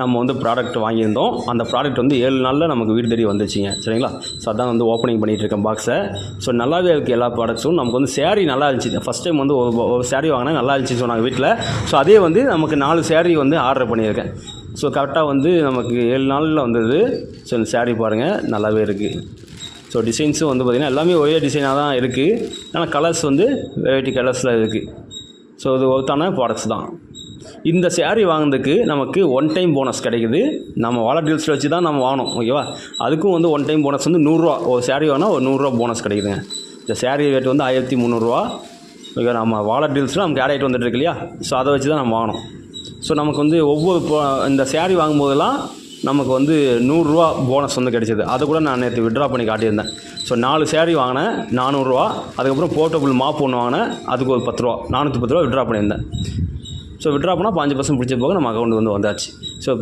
நம்ம வந்து ப்ராடக்ட் வாங்கியிருந்தோம். அந்த ப்ராடக்ட் வந்து ஏழு நாளில் நமக்கு வீடு தேடி வந்துச்சுங்க. சரிங்களா? ஸோ அதான் வந்து ஓப்பனிங் பண்ணிகிட்டு இருக்கேன் பாக்ஸை ஸோ நல்லாவே இருக்குது எல்லா ப்ராடக்ட்ஸும் நமக்கு வந்து saree நல்லா இருந்துச்சு. ஃபஸ்ட் டைம் வந்து ஒரு ஒரு saree வாங்கினேன் நல்லா இருந்துச்சு சொன்னாங்க வீட்டில் ஸோ அதே வந்து நமக்கு நாலு சேரீ வந்து ஆர்டர் பண்ணியிருக்கேன். ஸோ கரெக்டாக வந்து நமக்கு ஏழு நாளில் வந்தது. ஸோ இந்த சேரீ பாருங்கள் நல்லாவே இருக்குது ஸோ டிசைன்ஸும் வந்து பார்த்திங்கன்னா எல்லாமே ஒரே டிசைனாக தான் இருக்குது ஆனால் கலர்ஸ் வந்து வெரைட்டி கலர்ஸில் இருக்குது ஸோ இது ஒருத்தான ப்ராடக்ட்ஸ் தான். இந்த சேரீ வாங்கினதுக்கு நமக்கு ஒன் டைம் போனஸ் கிடைக்குது. நம்ம வாலர் டீல்ஸில் வச்சு தான் நம்ம வாங்கணும் ஓகேவா அதுக்கும் வந்து ஒன் டைம் போனஸ் வந்து நூறுரூவா ஒரு சேரீ வாங்கினா ஒரு நூறுரூவா போனஸ் கிடைக்குதுங்க. இந்த சேரீ ரேட் வந்து ஆயிரத்தி முந்நூறுரூவா ஓகே நம்ம வாழ டீல்ஸில் நமக்கு ஆட் ஆகிட்டு வந்துட்டு இருக்கு இல்லையா? ஸோ அதை வச்சு தான் நம்ம வாங்கணும். ஸோ நமக்கு வந்து ஒவ்வொரு இந்த சேரீ வாங்கும்போதெல்லாம் நமக்கு வந்து நூறுரூவா போனஸ் வந்து கிடைச்சிது. அதை கூட நான் நேற்று விட்ரா பண்ணி காட்டியிருந்தேன். ஸோ நாலு சேரீ வாங்கினேன் நானூறுரூவா அதுக்கப்புறம் போர்ட்டபுள் மாப் ஒன்று வாங்கினேன் அதுக்கு ஒரு பத்து ரூபா நானூற்றி பத்து ரூபா விட்ரா பண்ணியிருந்தேன். ஸோ விட்ரா பண்ணால் பாஞ்சு பர்சன்ட் பிடிச்ச போக நம்ம அக்கௌண்ட் வந்து வந்தாச்சு. ஸோ